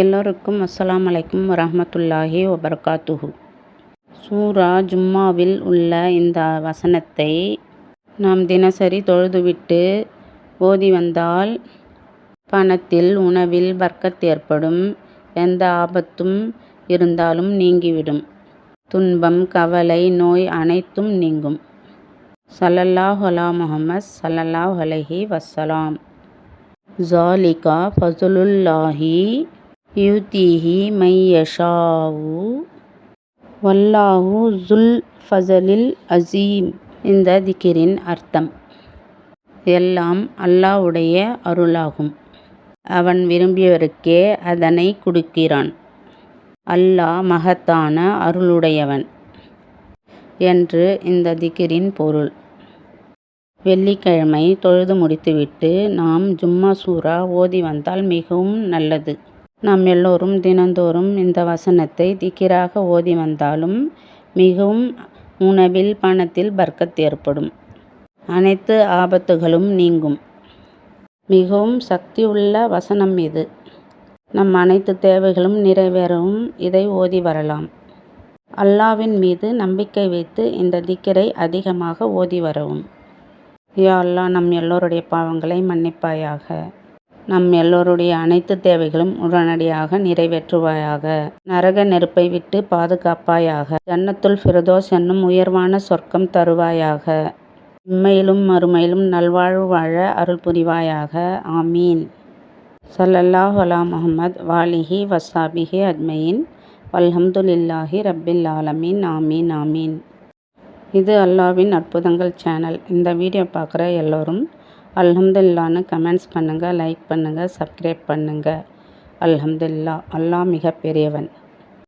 எல்லோருக்கும் அஸ்ஸலாம் அலைக்கும் வரமத்துல்லாஹி வபர்காத்துஹு. சூரா ஜும்மாவில் உள்ள இந்த வசனத்தை நாம் தினசரி தொழுதுவிட்டு ஓதி வந்தால் பணத்தில் உணவில் பர்க்கத் ஏற்படும் எந்த ஆபத்தும் இருந்தாலும் நீங்கிவிடும். துன்பம் கவலை நோய் அனைத்தும் நீங்கும். ஸல்லல்லாஹு அலா முஹம்மத் ஸல்லல்லாஹு அலஹி வஸலாம் ஜாலிகா ஃபசுலுல்லாஹி யூதீஹி மையஷாவு. வல்லாஹு ஜுல் ஃபசலில் அசீம் இந்த திக்கிரின் அர்த்தம். எல்லாம் அல்லாஹ்வுடைய அருளாகும். அவன் விரும்பியவருக்கே அதனை கொடுக்கிறான். அல்லாஹ் மகத்தான அருளுடையவன் என்று இந்த திக்கிரின் பொருள். வெள்ளிக்கிழமை தொழுது முடித்துவிட்டு நாம் ஜும்மா சூரா ஓதி வந்தால் மிகவும் நல்லது. நாம் எல்லோரும் தினந்தோறும் இந்த வசனத்தை திக்கிராக ஓதி வந்தாலும் மிகவும் உணவில் பணத்தில் பர்க்கத் ஏற்படும். அனைத்து ஆபத்துகளும் நீங்கும். மிகவும் சக்தி உள்ள வசனம் இது. நம் அனைத்து தேவைகளும் நிறைவேறவும் இதை ஓதி வரலாம். அல்லாஹ்வின் மீது நம்பிக்கை வைத்து இந்த திக்கரை அதிகமாக ஓதி வரவும். யா அல்லாஹ் நம் எல்லோருடைய பாவங்களை மன்னிப்பாயாக. நம் எல்லோருடைய அனைத்து தேவைகளும் உடனடியாக நிறைவேற்றுவாயாக. நரக நெருப்பை விட்டு பாதுகாப்பாயாக. ஜன்னத்துல் ஃபிரதோஸ் என்னும் உயர்வான சொர்க்கம் தருவாயாக. உண்மையிலும் மறுமையிலும் நல்வாழ்வு வாழ அருள் புரிவாயாக. ஆமீன். ஸல்லல்லாஹு அலா முஹம்மத் வாலிஹி வசாபிஹி அஜ்மயின். வல்ஹம்துலில்லாஹி ரப்பில் ஆலமீன். ஆமீன் ஆமீன். இது அல்லாஹ்வின் அற்புதங்கள் சேனல் இந்த வீடியோ பார்க்குற எல்லோரும் அல்ஹம்துல்லான்னு கமெண்ட்ஸ் பண்ணுங்கள் லைக் பண்ணுங்கள் சப்ஸ்கிரைப் பண்ணுங்கள் அல்ஹம்துல்லா அல்லாஹ் மிக பெரியவன்